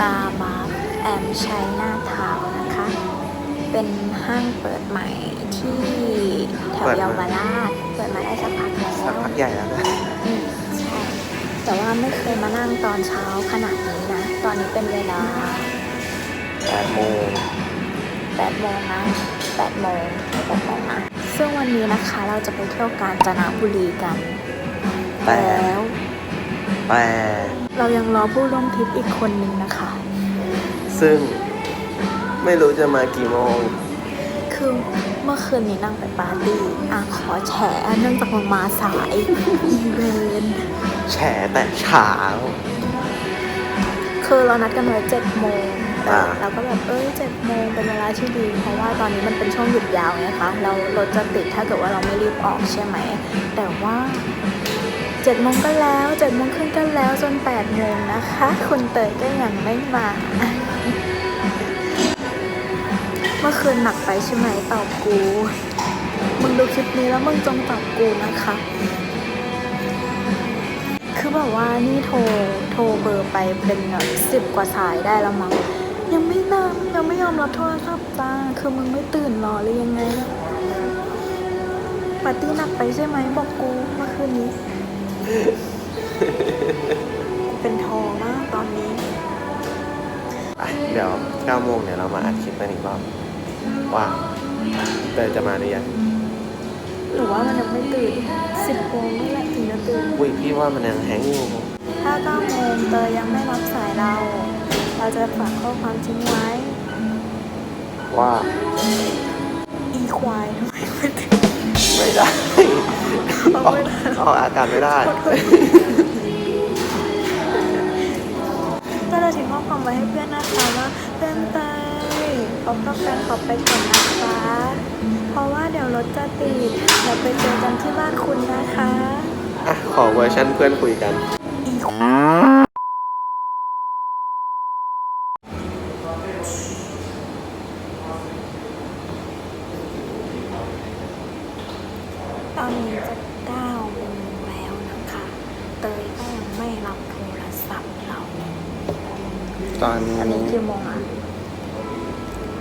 ตาร์บัคแอมชัยนาทาวน์นะคะ เป็นห้างเปิดใหม่ที่แถวเยาวราชเปิดมาได้สักพักแล้วสักพักใหญ่แล้วนะอืมใช่ แต่ว่าไม่เคยมานั่งตอนเช้าขนาดนี้นะ ตอนนี้เป็นเวลาแปดโมง8โมงนะ8โมง8โมงนะซึ่งวันนี้นะคะเราจะไปเที่ยวกาญจนบุรีกันแต่แล้ว แต่ เรายังรอผู้ร่วมทริปอีกคนนึงนะคะ ซึ่งไม่รู้จะมากี่โมง คือเมื่อคืนนี้นั่งไปปาร์ตี้อะขอแฉเนื่องจากมันมาสาย อีเวนต์แฉแต่เช้า คือเรานัดกันไว้เจ็ดโมงแต่อ่า เราก็แบบเอ้ยเจ็ดโมงเป็นเวลาที่ดี เพราะว่าตอนนี้มันเป็นช่วงหยุดยาวไงคะเรารถจะติดถ้าเกิดว่าเราไม่รีบออกใช่ไหม แต่ว่า เจ็ดโมงก็แล้วเจ็ดโมงครึ่งก็แล้วจนแปดโมงนะคะ คุณเตยก็ยังไม่มา เมื่อคืนหนักไปใช่ไหมตอบกู มึงดูคลิปนี้แล้วมึงจงตอบกูนะคะ คือแบบว่านี่โทรโทรเบอร์ไปเป็นแบบสิบกว่าสายได้แล้วมั้งยังไม่นำยังไม่ยอมรับโทรศัพท์จ้าคือมึงไม่ตื่นหรอหรือยังไงปาร์ตี้หนักไปใช่ไหมบอกกูเมื่อคืนนี้ เป็นทองมากตอนนี้อะเดี๋ยว9โมงเดี๋ยวเรามาอัดคลิปกันอีกรอบว่าเตยจะมาหรือยังหรือว่ามันยังไม่ตื่นสิบโมงนี่แหละถึงจะตื่นอุ้ยพี่ว่ามันยังแฮงอยู่ถ้าเก้าโมงเตยยังไม่รับสายเรา เราจะฝากข้อความทิ้งไว้ ว่า อีควายทำไมไม่ถึง ไม่ได้เอาออกไม่ได้ออกอากาศไม่ได้ ก็จะทิ้งข้อความไว้ให้เพื่อนนะคะว่าเพื่อนเตยขอกับแฟนขอไปก่อนนะคะเพราะว่าเดี๋ยวรถจะติดเดี๋ยวไปเจอกันที่บ้านคุณนะคะ อะ ขอเวอร์ชันเพื่อนคุยกันอีควตอนนี้จะเก้าโมงแล้วนะคะ เตยก็ยังไม่รับโทรศัพท์เรา ตอนอันนี้นี้กี่โมงอะ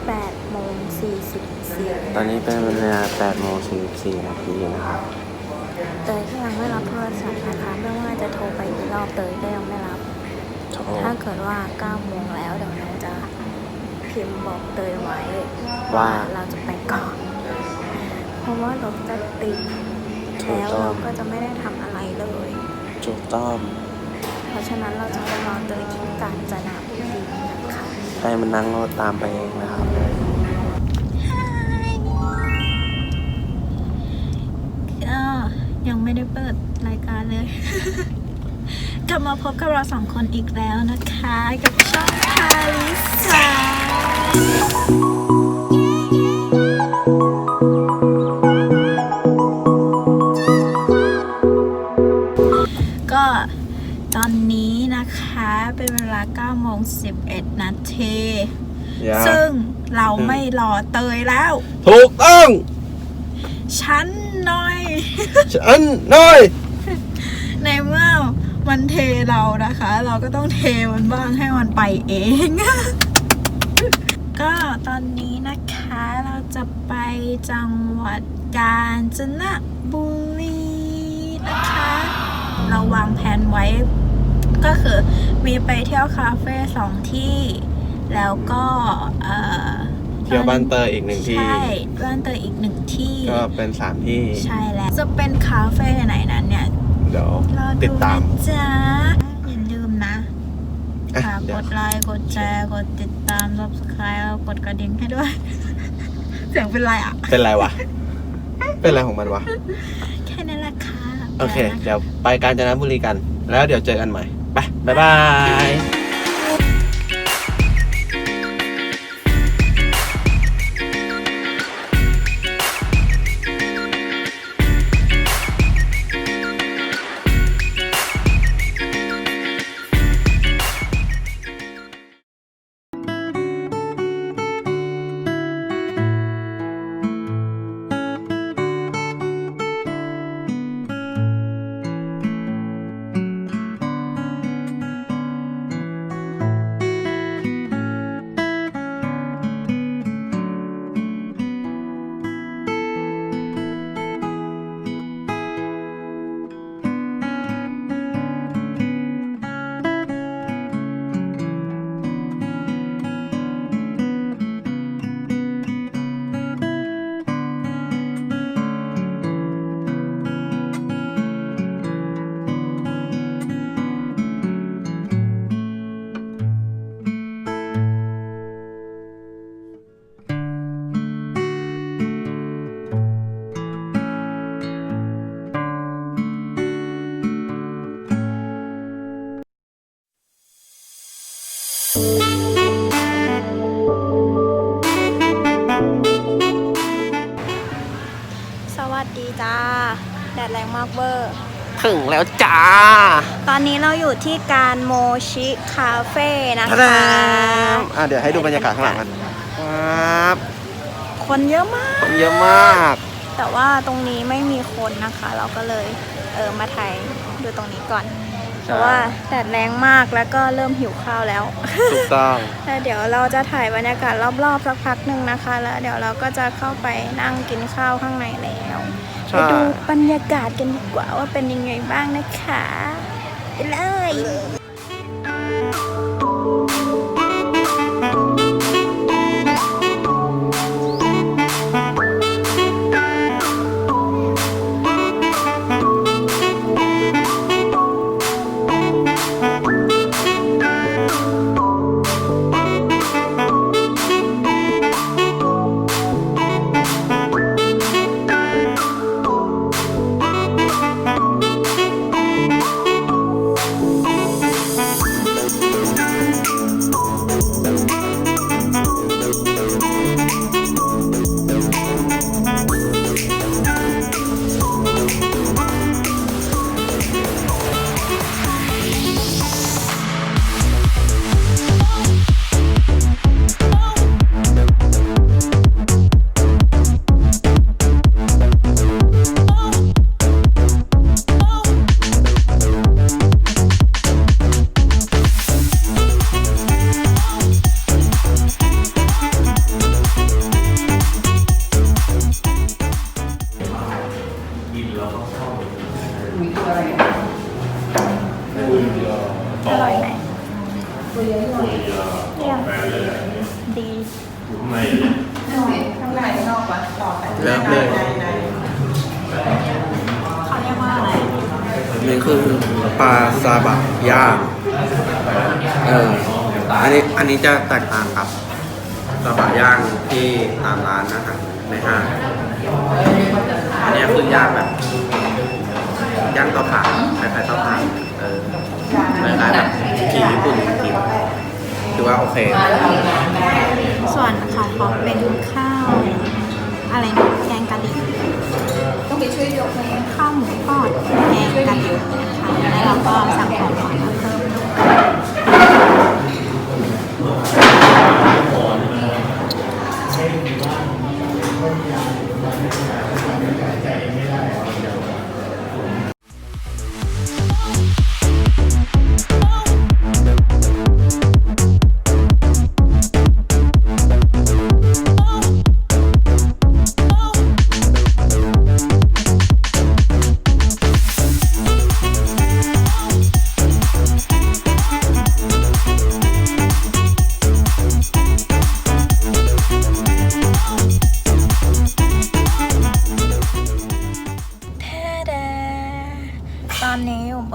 แปดโมงสี่สิบสี่ตอนนี้เป็นเวลา8โมง44นาทีนะครับ เตยก็ยังไม่รับโทรศัพท์นะคะไม่ว่าจะโทรไปกี่รอบเตยก็ยังไม่รับ โทรถ้าเกิดว่าเก้าโมงแล้วเดี๋ยวเราจะพิมพ์บอกเตยไว้ว่าเราจะไปก่อน เพราะว่ารถจะติดถูกแล้วต้อเรางก็จะไม่ได้ทำอะไรเลย ถูกต้อง เพราะฉะนั้นเราจะไปรอเตยที่กาญจนบุรีนะคะ ให้มันนั่งรถตามไปเองนะครับ ก็ยังไม่ได้เปิดรายการเลย กลับมาพบกับเราสองคนอีกแล้วนะคะ กับช่องคาริสา อง ฉันหน่อย ฉันน้อย ในเมื่อมันเทเรานะคะ เราก็ต้องเทมันบ้างให้มันไปเอง ก็ตอนนี้นะคะเราจะไปจังหวัดกาญจนบุรีนะคะ เราวางแผนไว้ ก็คือมีไปเที่ยวคาเฟ่สองที่ แล้วก็เอ่อ เที่ยวบ้านเตยอีกหนึ่งที่ ใช่ บ้านเตยอีกหนึ่งที่ ก็เป็นสามที่ ใช่แล้ว จะเป็นคาเฟ่ไหนนั้นเนี่ย เดี๋ยวรอติดูดตามนะจ๊ะอย่าลืมนะอะฝากเดี๋กยวดไลค์ กดแชร์ กดติดตาม subscribe แล้วกดกระดิ่งให้ด้วย เสียงเป็นไรอะ เป็นไรวะ เป็นไรของมันวะ แค่นั้นแหละค่ะ โอเค เดี๋ยวไปกาญจนบุรีกัน แล้วเดี๋ยวเจอกันใหม่ ไป บ๊ายบาย ถึงแล้วจ้า ตอนนี้เราอยู่ที่การโมชิคาเฟ่นะทะดาคะมอะเดี๋ยวให้ดูบรรยากาศข้างหลังกันครับคนเยอะมาก คนเยอะมาก แต่ว่าตรงนี้ไม่มีคนนะคะ เราก็เลยเออมาถ่ายดูตรงนี้ก่อน เพราะว่าแดดแรงมากแล้วก็เริ่มหิวข้าวแล้ว ถูกต้อง แล้วเดี๋ยวเราจะถ่ายบรรยากาศรอบๆสักพักหนึ่งนะคะ แล้วเดี๋ยวเราก็จะเข้าไปนั่งกินข้าวข้างในแล้ว ไปดูบรรยากาศกันดีกว่าว่าเป็นยังไงบ้างนะคะ ไปเลย ซาบะย่างเอออันนี้อันนี้จะแตกต่างกับซาบะย่างที่ตามร้านอาหารในห้างอันนี้คือย่างแบบย่างเตาถ่านคล้ายๆเตาถ่านเออคล้ายๆแบบที่ญี่ปุ่นกินคือว่าโอเค ส่วนของเขาเป็นข้าว อะไรนะแกงกะหรี่ต้องไปช่วยยกข้าวหมูทอดแกงกะหรี่ นะคะแล้วเราก็สั่งของ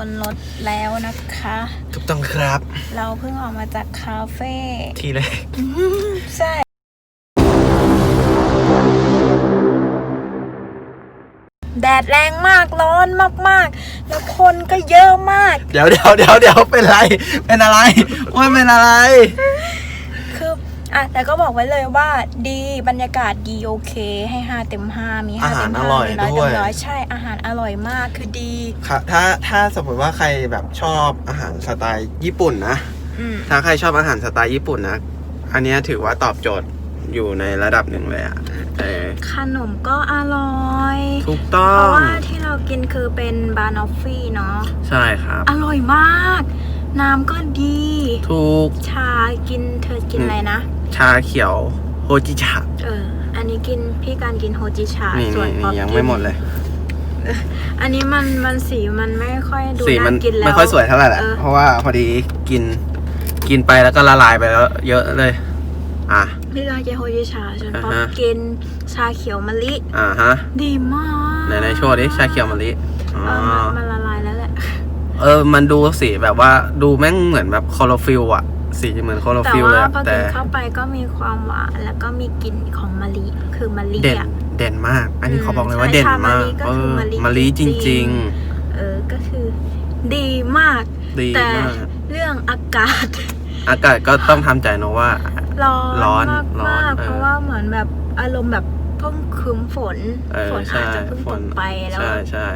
นี้อยู่บนรถแล้วนะคะ ถูกต้องครับ เราเพิ่งออกมาจากคาเฟ่ทีแรกใช่แดดแรงมากร้อนมากๆ แล้วคนก็เยอะมาก เดี๋ยวเดี๋ยวเดี๋ยวเดี๋ยวเป็นไร เป็นอะไรว่าเป็นอะไรคื ออะแต่ก็บอกไว้เลยว่าดีบรรยากาศดีโอเค ให้ห้าเต็มห้ามีห้าอาหารเต็มอห้าร่อยมีร้อยด้เต็วยมร้อยใช่อาหารอร่อยมากคือดีค่ะถ้าถ้าสมมติว่าใครแบบชอบอาหารสไตล์ญี่ปุ่นนะ อืมถ้าใครชอบอาหารสไตล์ญี่ปุ่นนะ อันเนี้ยถือว่าตอบโจทย์อยู่ในระดับหนึ่งเลยอะเออขนมก็อร่อย ถูกต้อเพราะงว่าที่เรากินคือเป็นบานอฟฟี่เนาะใช่ครับ อร่อยมาก น้ำก็ดี ถูก ชากินเธอกินอะไรนะ ชาเขียวโฮจิชะ เออ อันนี้กินพี่การกินโฮจิชานี่ส่วนนี่ป๊อปนี่ยังกินไม่หมดเลย อันนี้มันมันสีมันไม่ค่อยดูสีมันน่ากินแล้วไม่ค่อยสวยเท่าไหร่แหละเออเพราะว่าพอดีกิน กินไปแล้วก็ละลายไปแล้ว เยอะเลย อะ พี่การกินโฮจิชาส่วนป๊อปอ่าฮะ กินชาเขียวมะลิ อ่าฮะ ดีมากไหนในโชว์ดิชาเขียวมะลิ อ๋อ เออมันมันละลายแล้วแหละ เออ มันดูสีแบบว่าดูแม่งเหมือนแบบคลอโรฟิลอะ สีเหมือนคลอโรแต่ฟิลเลยว่าอะพอแต่กินเข้าไปก็มีความหวานแล้วก็มีกลิ่นของมะลิคือมะลิเด่นอะเด่นมาก อันนี้อืมเขาบอกเลยว่าใช่เด่นมากชามะลิก็เอคืออมะลิมะลิจจริริงงเออก็คือดีมากๆดีแต่มากเรื่องอากาศ อากาศก็ต้องทำใจนะว่า ร้อนร้อนมากร้อนมากเออเพราะว่าเหมือนแบบอารมณ์แบบเพิ่งครึ้มฝนเออฝนใช่อาจจะเพิ่งฝตนกไปแล้วใช่ใช่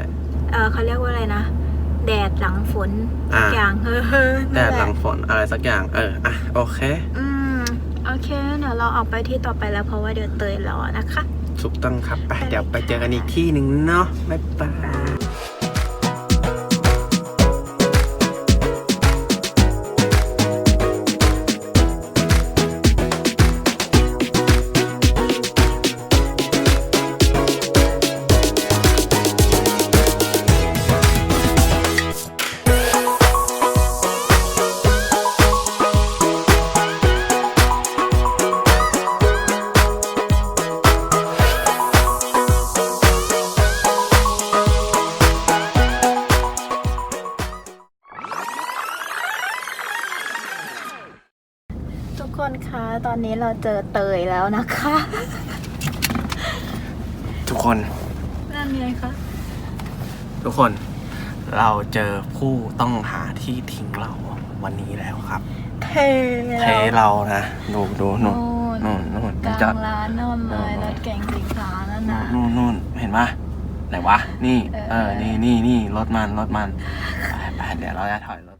เออเขาเรียกว่าอะไรนะ แดดหลังฝนสักอ่าอย่างเฮ้อเฮ้อแดนั่นดแะหลังฝนอะไรสักอย่าง เออ อะ โอเค อืม โอเค เดี๋ยวเราออกไปที่ต่อไปแล้วเพราะว่าเดี๋ยวเตยรอนะคะ ถูกต้องครับ ไปไปเลยเดี๋ยวไปเจอกันอีกที่หนึ่งเนาะบ๊ายบาย นนี้เราเจอเตยแล้วนะคะ ทุกคน นั่นไงคะทุกคนเราเจอผู้ต้องหาที่ทิ้งเราวันนี้แล้วครับ เทเทเรานะ ดูดูนู่นนู่นนู่นนู่นกลาจะงร้านนอนเลยรถเก๋งสีขาวนั่นนะนู่นนู่นเห็นปะไหนวะ นี่ เออเออ นี่นี่นี่รถมันรถมันไปไปเดี๋ยวเราจะถอยรถ